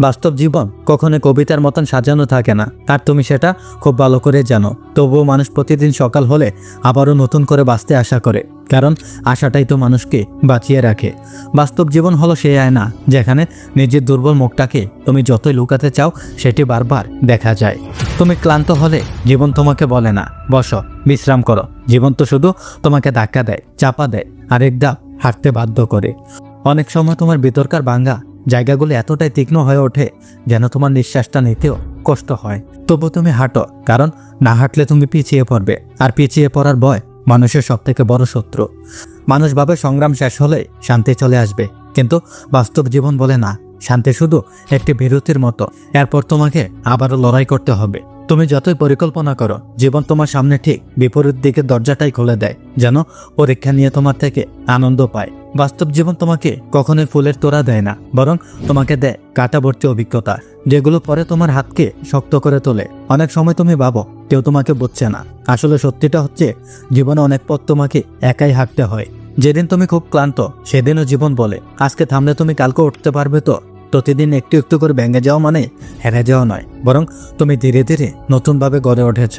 বাস্তব জীবন কখনো কবিতার মতন সাজানো থাকে না। আর তুমি সেটা খুব ভালো করে জানো। তবুও মানুষ প্রতিদিন সকাল হলে আবারও নতুন করে বাঁচতে আশা করে। কারণ আশাটাই তো মানুষকে বাঁচিয়ে রাখে। বাস্তব জীবন হলো সেই আয়না, যেখানে নিজের দুর্বল মুখটাকে তুমি যতই লুকাতে চাও, সেটি বারবার দেখা যায়। তুমি ক্লান্ত হলে জীবন তোমাকে বলে না, বসো, বিশ্রাম করো। জীবন তো শুধু তোমাকে ধাক্কা দেয়, চাপা দেয় আর এক ধাপ হাঁটতে বাধ্য করে। অনেক সময় তোমার ভিতরকার ভাঙ্গা জায়গাগুলো এতটাই তীক্ষ্ণ হয়ে ওঠে যেন তোমার নিঃশ্বাসটা নিতেও কষ্ট হয়। তবু তুমি হাঁটো, কারণ না হাঁটলে তুমি পিছিয়ে পড়বে। আর পিছিয়ে পড়ার ভয় মানুষের সব থেকে বড় শত্রু। মানুষ ভাবে সংগ্রাম শেষ হলে শান্তি চলে আসবে, কিন্তু বাস্তব জীবন বলে না। শান্তি শুধু একটি বিরতির মতো। এরপর তোমাকে আবারও লড়াই করতে হবে। তুমি যতই পরিকল্পনা করো, জীবন তোমার সামনে ঠিক বিপরীত দিকে দরজাটাই খুলে দেয়, যেন পরীক্ষা নিয়ে তোমার থেকে আনন্দ পায়। বাস্তব জীবন তোমাকে কখনোই ফুলের তোড়া দেয় না, বরং তোমাকে দেয় কাটাবর্তী অভিজ্ঞতা, যেগুলো পরে তোমার হাতকে শক্ত করে তোলে। অনেক সময় তুমি ভাবো, কেউ তোমাকে বুঝছে না। আসলে সত্যিটা হচ্ছে, জীবনে অনেক পথ তোমাকে একাই হাঁটতে হয়। যেদিন তুমি খুব ক্লান্ত, সেদিনও জীবন বলে, আজকে থামলে তুমি কালকে উঠতে পারবে তো। প্রতিদিন একটু একটু করে ভেঙে যাওয়া মানে হেরে যাওয়া নয়, বরং তুমি ধীরে ধীরে নতুনভাবে গড়ে উঠেছ।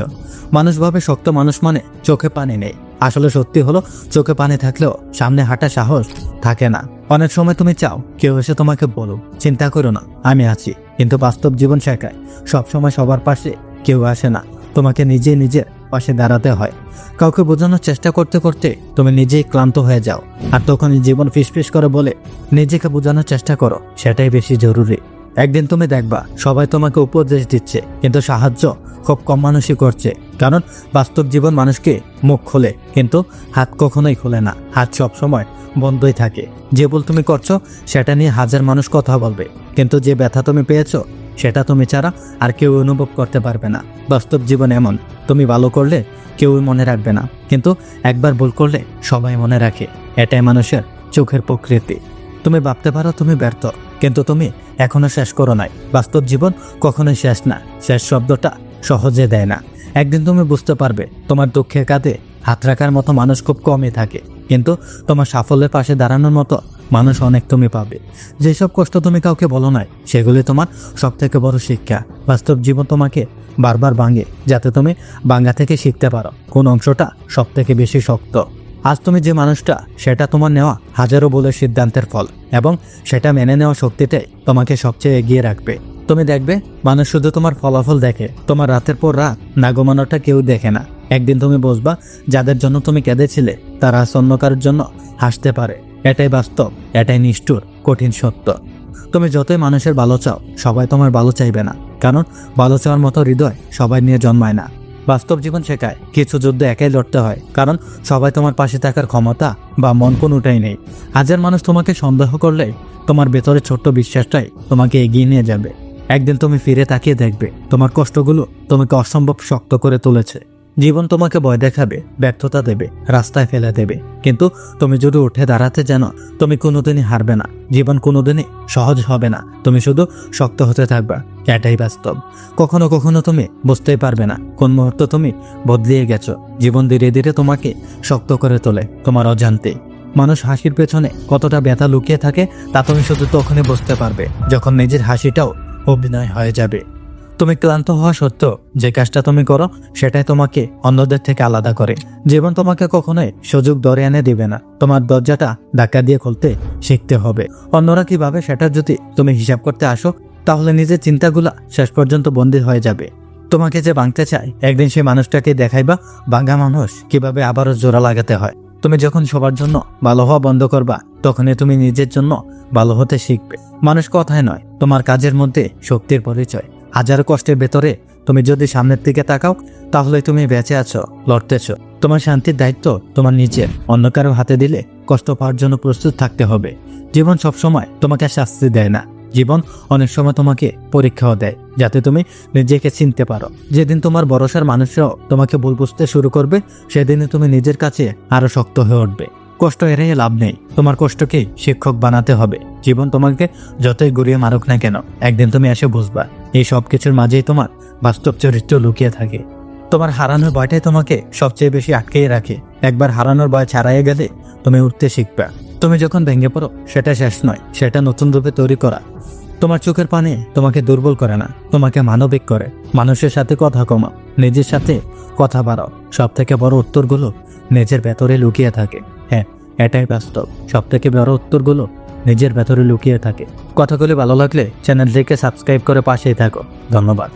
মানুষভাবে শক্ত মানুষ মানে চোখে পানি নেই। আসলে সত্যি হলো, চোখে পানি থাকলেও সামনে হাঁটা সাহস থাকে না। অনেক সময় তুমি চাও, কেউ এসে তোমাকে বলুক, চিন্তা করো না, আমি আছি। কিন্তু বাস্তব জীবন শেখায় সবসময় সবার পাশে কেউ আসে না, তোমাকে নিজে নিজের পাশে দাঁড়াতে হয়। কাউকে বোঝানোর চেষ্টা করতে করতে তুমি নিজেই ক্লান্ত হয়ে যাও, আর তখন জীবন ফিসফিস করে বলে, নিজেকে বোঝানোর চেষ্টা করো, সেটাই বেশি জরুরি। একদিন তুমি দেখবা, সবাই তোমাকে উপদেশ দিচ্ছে, কিন্তু সাহায্য খুব কম মানুষই করছে। কারণ বাস্তব জীবন মানুষকে মুখ খোলে, কিন্তু হাত কখনোই খোলে না। হাত সব সময় বন্ধই থাকে। যে ভুল তুমি করছ, সেটা নিয়ে হাজার মানুষ কথা বলবে। কিন্তু যে ব্যথা তুমি পেয়েছ, সেটা তুমি ছাড়া আর কেউ অনুভব করতে পারবে না। বাস্তব জীবন এমন, তুমি ভালো করলে কেউই মনে রাখবে না। কিন্তু একবার ভুল করলে সবাই মনে রাখে, এটাই মানুষের চোখের প্রকৃতি। তুমি ভাবতে পারো তুমি ব্যর্থ। কিন্তু তুমি এখনও শেষ করো নাই। বাস্তব জীবন কখনোই শেষ না। শেষ শব্দটা সহজে দেয় না। একদিন তুমি বুঝতে পারবে, তোমার দুঃখের কাঁধে হাত রাখার মতো মানুষ খুব কমই থাকে। কিন্তু তোমার সাফল্যের পাশে দাঁড়ানোর মতো মানুষ অনেক তুমি পাবে। যেসব কষ্ট তুমি কাউকে বলো নাই, সেগুলি তোমার সব থেকে বড় শিক্ষা। বাস্তব জীবন তোমাকে বারবার ভাঙে, যাতে তুমি বাঙ্গা থেকে শিখতে পারো। কোন অংশটা সব থেকে বেশি শক্ত। আজ তুমি যে মানুষটা, সেটা তোমার নেওয়া হাজারো বলে সিদ্ধান্তের ফল এবং সেটা মেনে নেওয়া শক্তিতে তোমাকে সবচেয়ে এগিয়ে রাখবে। তুমি দেখবে, মানুষ শুধু তোমার ফলাফল দেখে, তোমার রাতের পর রাত না ঘুমানোটা কেউ দেখে না। একদিন তুমি বুঝবা, যাদের জন্য তুমি কেঁদেছিলে, তারা আজ অন্য জন্য হাসতে পারে। এটাই বাস্তব, এটাই নিষ্ঠুর, কঠিন সত্য। তুমি যতই মানুষের ভালো চাও, সবাই তোমার ভালো চাইবে না। কারণ ভালো চাওয়ার মতো হৃদয় সবাই নিয়ে জন্মায় না। বাস্তব জীবন শেখায়। কিছু যুদ্ধ একাই লড়তে হয়, কারণ সবাই তোমার পাশে থাকার ক্ষমতা বা মন কোনোটাই নেই। হাজার মানুষ তোমাকে সন্দেহ করলে তোমার ভেতরে ছোট্ট বিশ্বাসটাই তোমাকে এগিয়ে নিয়ে যাবে। একদিন তুমি ফিরে তাকিয়ে দেখবে, তোমার কষ্টগুলো তোমাকে অসম্ভব শক্ত করে তুলেছে। জীবন তোমাকে ভয় দেখাবে, ব্যর্থতা দেবে, রাস্তায় ফেলে দেবে। কিন্তু তুমি যদি উঠে দাঁড়াতে জানো, তুমি কোনোদিনই হারবে না। জীবন কোনোদিনই সহজ হবে না। তুমি শুধু শক্ত হতে থাকবা। এটাই বাস্তব। কখনো কখনো তুমি বুঝতেই পারবে না, কোন মুহূর্ত তুমি বদলিয়ে গেছো। জীবন ধীরে ধীরে তোমাকে শক্ত করে তোলে, তোমার অজান্তে। মানুষ হাসির পেছনে কতটা ব্যথা লুকিয়ে থাকে, তা তুমি শুধু তখনই বুঝতে পারবে, যখন নিজের হাসিটাও অভিনয় হয়ে যাবে। তুমি ক্লান্ত হওয়া সত্ত্বেও যে কাজটা তুমি করো, সেটাই তোমাকে অন্যদের থেকে আলাদা করে। জীবন তোমাকে কখনোই সুযোগ দরে এনে দিবে না। তোমার দরজাটা ধাক্কা দিয়ে খুলতে শিখতে হবে। অন্যরা কীভাবে সেটা যদি তুমি হিসাব করতে আসো, তাহলে নিজের চিন্তাগুলা শেষ পর্যন্ত বন্দী হয়ে যাবে। তোমাকে যে ভাঙতে চায়, একদিন সেই মানুষটাকে দেখাইবা, ভাঙা মানুষ কীভাবে আবারও জোড়া লাগাতে হয়। তুমি যখন সবার জন্য ভালো হওয়া বন্ধ করবা, তখনই তুমি নিজের জন্য ভালো হতে শিখবে। মানুষ কথায় নয়, তোমার কাজের মধ্যে শক্তির পরিচয়। হাজার কষ্টের ভেতরে তুমি যদি সামনের দিকে তাকাও, তাহলে তুমি বেঁচে আছো, লড়তেছো। তোমার শান্তির দায়িত্ব তোমার নিজের। অন্য কারও হাতে দিলে কষ্ট পাওয়ার জন্য প্রস্তুত থাকতে হবে। জীবন সবসময় তোমাকে শাস্তি দেয় না। জীবন অনেক সময় তোমাকে পরীক্ষাও দেয়, যাতে তুমি নিজেকে চিনতে পারো। যেদিন তোমার ভরসার মানুষরাও তোমাকে ভুল বুঝতে শুরু করবে সেদিনে তুমি নিজের কাছে আরও শক্ত হয়ে উঠবে। কষ্ট এড়িয়ে লাভ নেই। তোমার কষ্টকেই শিক্ষক বানাতে হবে। জীবন তোমাকে যতই গড়িয়ে মারুক না কেন, একদিন তুমি এসে বুঝবা, এই সব কিছুর মাঝেই তোমার বাস্তব চরিত্র লুকিয়ে থাকে। তোমার হারানোর ভয়টাই তোমাকে সবচেয়ে বেশি আটকেই রাখে। একবার হারানোর ভয় ছাড়াইয়ে গেলে তুমি উঠতে শিখবা। তুমি যখন ভেঙে পড়ো, সেটা শেষ নয়, সেটা নতুন রূপে তৈরি করা। তোমার চোখের পানে তোমাকে দুর্বল করে না, তোমাকে মানবিক করে। মানুষের সাথে কথা কমাও, নিজের সাথে কথা বাড়াও। সব থেকে বড় উত্তরগুলো নিজের ভেতরে লুকিয়ে থাকে। হ্যাঁ এটাই বাস্তব। সব থেকে বড় উত্তরগুলো নিজের ভেতরে লুকিয়ে থাকে। কথাগুলি ভালো লাগলে চ্যানেলটিকে সাবস্ক্রাইব করে পাশেই থাকো। ধন্যবাদ।